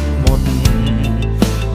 ห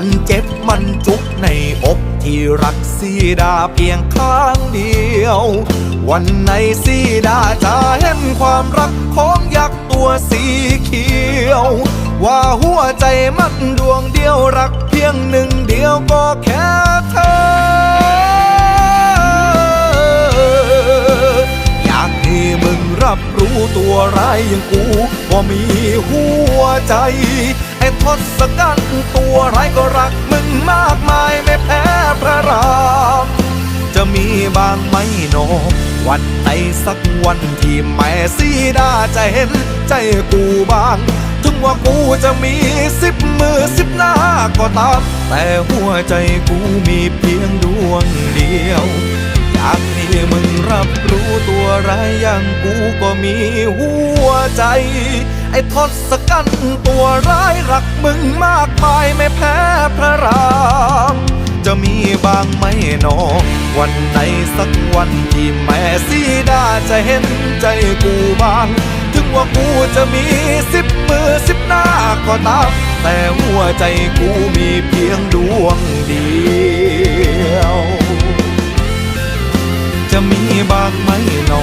มันเจ็บมันจุกในอกที่รักสีดาเพียงข้างเดียว วันไหนสีดาจะเห็นความรักของยักษ์ตัวสีเขียว ว่าหัวใจมันดวงเดียวรักเพียงหนึ่งเดียวก็แค่เธออยากให้มึงรับรู้ตัวร้ายอย่างกูว่ามีหัวใจ ศกัณฐ์ตัวร้ายก็รักมึงมากมายไม่แพ้พระราม จะมีบางไหมโนวันไหนสักวันที่แม่สีดาจะเห็นใจกูบ้าง ถึงว่ากูจะมีสิบมือสิบหน้าก็ตาม แต่หัวใจกูมีเพียงดวงเดียว อยากให้มึงรับรู้ตัวร้ายอย่างกูก็มีหัวใจ ไอ้ทศกัณฐ์ตัวร้ายรักมึงมากมายไม่แพ้พระรามจะมีบางไมหนอวันไหนสักวันที่แม่สีดาจะเห็นใจกูบ้าง ถึงว่ากูจะมีสิบมือสิบหน้าก็ตาม แต่หัวใจกูมีเพียงดวงเดียว จะมีบางไมหนอ